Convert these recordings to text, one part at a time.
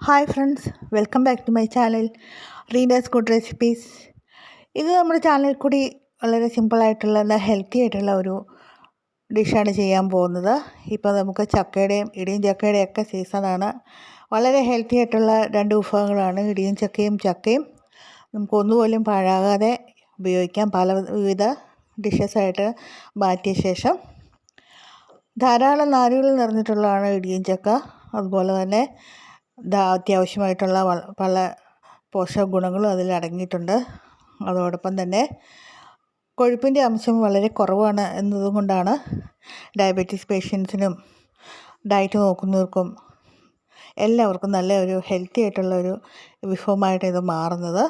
Hi friends welcome back to my channel readers good recipes ഇത് നമ്മുടെ ചാനലിൽ കൂടി വളരെ സിമ്പിളായിട്ടുള്ള നല്ല ഹെൽത്തി ആയിട്ടുള്ള ഒരു ഡിഷാണ് ചെയ്യാൻ പോകുന്നത്. ഇപ്പോൾ നമുക്ക് ചക്കയുടെയും ഇടിയും ചക്കയുടെയും ഒക്കെ സീസണാണ് വളരെ ഹെൽത്തി ആയിട്ടുള്ള രണ്ട് വിഭവങ്ങളാണ് ഇടിയും ചക്കയും ചക്കയും. നമുക്ക് ഒന്നുപോലും പാഴാകാതെ ഉപയോഗിക്കാം പല വിവിധ ഡിഷസായിട്ട് മാറ്റിയ ശേഷം. ധാരാളം നാരുകൾ നിറഞ്ഞിട്ടുള്ളതാണ് ഇടിയും ചക്ക. അതുപോലെ തന്നെ അത്യാവശ്യമായിട്ടുള്ള പല പോഷക ഗുണങ്ങളും അതിൽ അടങ്ങിയിട്ടുണ്ട്. അതോടൊപ്പം തന്നെ കൊഴുപ്പിന്റെ അംശം വളരെ കുറവാണ് എന്നതുകൊണ്ടാണ് ഡയബറ്റീസ് പേഷ്യൻസിനും ഡയറ്റ് നോക്കുന്നവർക്കും എല്ലാവർക്കും നല്ല ഒരു ഹെൽത്തി ആയിട്ടുള്ള ഒരു വിഭവമായിട്ട് ഇത് മാറുന്നത്.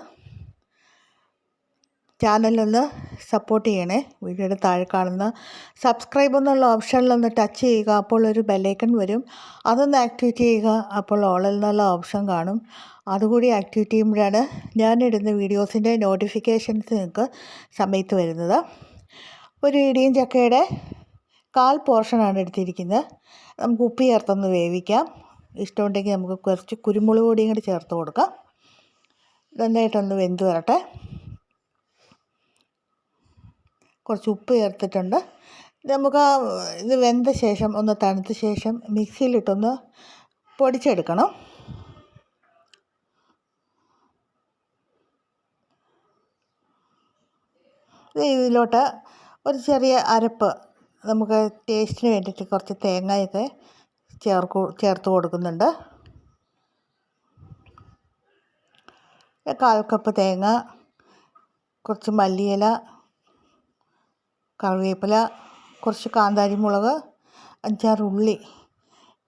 ചാനലൊന്ന് സപ്പോർട്ട് ചെയ്യണേ. വീഡിയോയുടെ താഴെ കാണുന്ന സബ്സ്ക്രൈബ് എന്നുള്ള ഓപ്ഷനിലൊന്ന് ടച്ച് ചെയ്യുക. അപ്പോൾ ഒരു ബെല്ലൈക്കൺ വരും. അതൊന്ന് ആക്ടിവേറ്റ് ചെയ്യുക. അപ്പോൾ ഓളിൽ എന്നുള്ള ഓപ്ഷൻ കാണും. അതുകൂടി ആക്ടിവേറ്റ് ചെയ്യുമ്പോഴാണ് ഞാനിടുന്ന വീഡിയോസിന്റെ നോട്ടിഫിക്കേഷൻസ് നിങ്ങൾക്ക് സമയത്ത് വരുന്നത്. ഒരു ഇടിയും ചക്കയുടെ കാൽ പോർഷനാണ് എടുത്തിരിക്കുന്നത്. നമുക്ക് ഉപ്പ് ചേർത്തൊന്ന് വേവിക്കാം. ഇഷ്ടമുണ്ടെങ്കിൽ നമുക്ക് കുറച്ച് കുരുമുളക് പൊടിയും കൂടി ചേർത്ത് കൊടുക്കാം. നന്നായിട്ടൊന്ന് വെന്ത് വരട്ടെ. കുറച്ച് ഉപ്പ് ചേർത്തിട്ടുണ്ട്. നമുക്ക് ഇത് വെന്ത ശേഷം ഒന്ന് തണുത്ത ശേഷം മിക്സിയിലിട്ടൊന്ന് പൊടിച്ചെടുക്കണം. ഇതിലോട്ട് ഒരു ചെറിയ അരപ്പ് നമുക്ക് ടേസ്റ്റിന് വേണ്ടിയിട്ട് കുറച്ച് തേങ്ങയൊക്കെ ചേർക്കു ചേർത്ത് കൊടുക്കുന്നുണ്ട്. കാൽ കപ്പ് തേങ്ങ കുറച്ച് മല്ലിയില കറിവേപ്പില കുറച്ച് കാന്താരി മുളക് അഞ്ചാറ് ഉള്ളി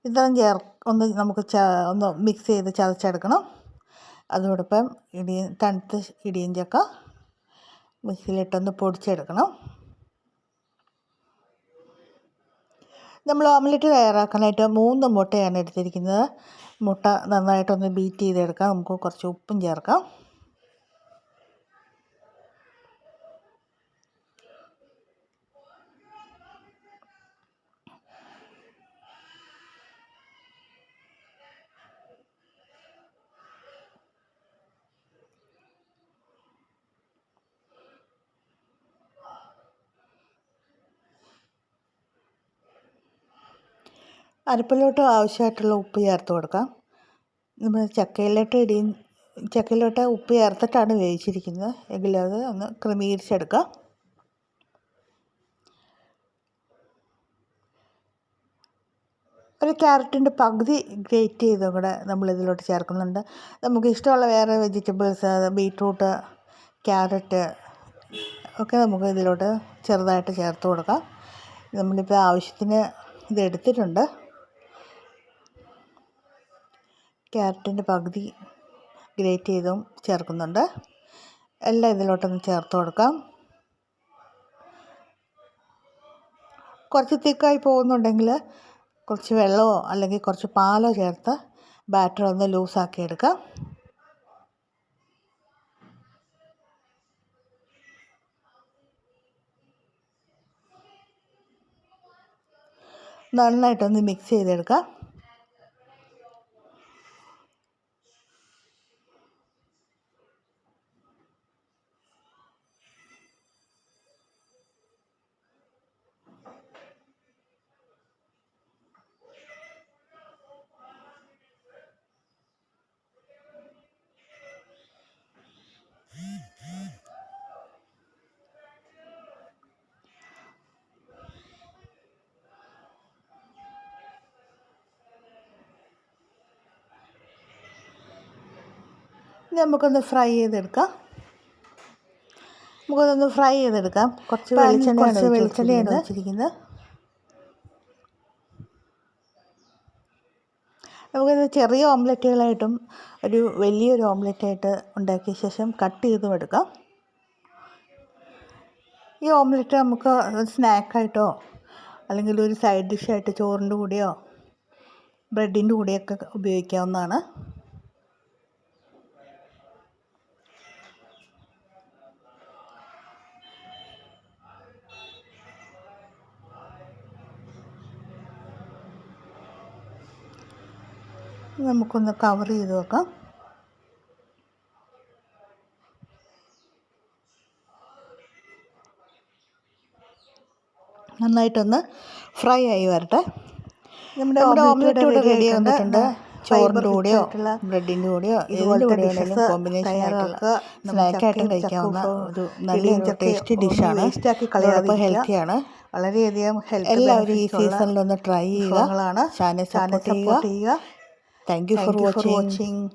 ഇതെല്ലാം ചേർ ഒന്ന് നമുക്ക് ച ഒന്ന് മിക്സ് ചെയ്ത് ചതച്ചെടുക്കണം. അതോടൊപ്പം ഇടിയ തണുത്ത ഇടിയും ചക്ക മിക്സിയിലിട്ടൊന്ന് പൊടിച്ചെടുക്കണം. നമ്മൾ ഓംലെറ്റ് തയ്യാറാക്കാനായിട്ട് മൂന്ന് മുട്ടയാണ് എടുത്തിരിക്കുന്നത്. മുട്ട നന്നായിട്ടൊന്ന് ബീറ്റ് ചെയ്തെടുക്കാം. നമുക്ക് കുറച്ച് ഉപ്പും ചേർക്കാം. അരപ്പിലോട്ട് ആവശ്യമായിട്ടുള്ള ഉപ്പ് ചേർത്ത് കൊടുക്കാം. നമ്മൾ ചക്കയിലോട്ട് ഇടിയും ചക്കയിലോട്ട് ഉപ്പ് ചേർത്തിട്ടാണ് വേവിച്ചിരിക്കുന്നത്. എങ്കിൽ അത് ഒന്ന് ക്രമീകരിച്ചെടുക്കാം. ഒരു ക്യാരറ്റിന്റെ പകുതി ഗ്രേറ്റ് ചെയ്ത് കൂടെ നമ്മൾ ഇതിലോട്ട് ചേർക്കുന്നുണ്ട്. നമുക്ക് ഇഷ്ടമുള്ള വേറെ വെജിറ്റബിൾസ് ബീട്രൂട്ട് ക്യാരറ്റ് ഒക്കെ നമുക്ക് ഇതിലോട്ട് ചെറുതായിട്ട് ചേർത്ത് കൊടുക്കാം. നമ്മളിപ്പോൾ ആവശ്യത്തിന് ഇത് എടുത്തിട്ടുണ്ട്. ക്യാരറ്റിന്റെ പകുതി ഗ്രേറ്റ് ചെയ്തും ചേർക്കുന്നുണ്ട്. എല്ലാം ഇതിലോട്ടൊന്ന് ചേർത്ത് കൊടുക്കാം. കുറച്ച് തിക്കായി പോകുന്നുണ്ടെങ്കിൽ കുറച്ച് വെള്ളമോ അല്ലെങ്കിൽ കുറച്ച് പാലോ ചേർത്ത് ബാറ്റർ ഒന്ന് ലൂസാക്കി എടുക്കാം. നന്നായിട്ടൊന്ന് മിക്സ് ചെയ്തെടുക്കാം. ഇനി നമുക്കൊന്ന് ഫ്രൈ ചെയ്തെടുക്കാം. നമുക്കതൊന്ന് ഫ്രൈ ചെയ്തെടുക്കാം. കുറച്ച് വെളിച്ചെണ്ണ കുറച്ച് വെളിച്ചെണ്ണയാണ് വെച്ചിരിക്കുന്നത്. നമുക്കത് ചെറിയ ഓംലെറ്റുകളായിട്ടും ഒരു വലിയൊരു ഓംലെറ്റായിട്ട് ഉണ്ടാക്കിയ ശേഷം കട്ട് ചെയ്തും എടുക്കാം. ഈ ഓംലെറ്റ് നമുക്ക് സ്നാക്കായിട്ടോ അല്ലെങ്കിൽ ഒരു സൈഡ് ഡിഷായിട്ട് ചോറിന്റെ കൂടെയോ ബ്രെഡിന്റെ കൂടെയൊക്കെ ഉപയോഗിക്കാവുന്നതാണ്. നമുക്കൊന്ന് കവർ ചെയ്ത് വെക്കാം. നന്നായിട്ടൊന്ന് ഫ്രൈ ആയി വരട്ടെ. നമ്മുടെ ഓംലെറ്റ് ഇവിടെ റെഡി വന്നിട്ടുണ്ട് ചോറിന്റെ കൂടെയോ ബ്രെഡിന്റെ കൂടെയോ ഇതുപോലത്തെ ഡിഷസ് ആയിട്ടുള്ള സ്നാക്കായിട്ടും കഴിക്കാവുന്ന ഒരു നല്ല ടേസ്റ്റി ഡിഷാണ് അതോടൊപ്പം ഹെൽത്തിയാണ് വളരെയധികം ഹെൽത്ത് എല്ലാവരും ഈ സീസണിലൊന്ന് ട്രൈ ചെയ്യുക. ചാനൽ ചാനൽ സപ്പോർട്ട് ചെയ്യുക. Thank you Thank for you for watching.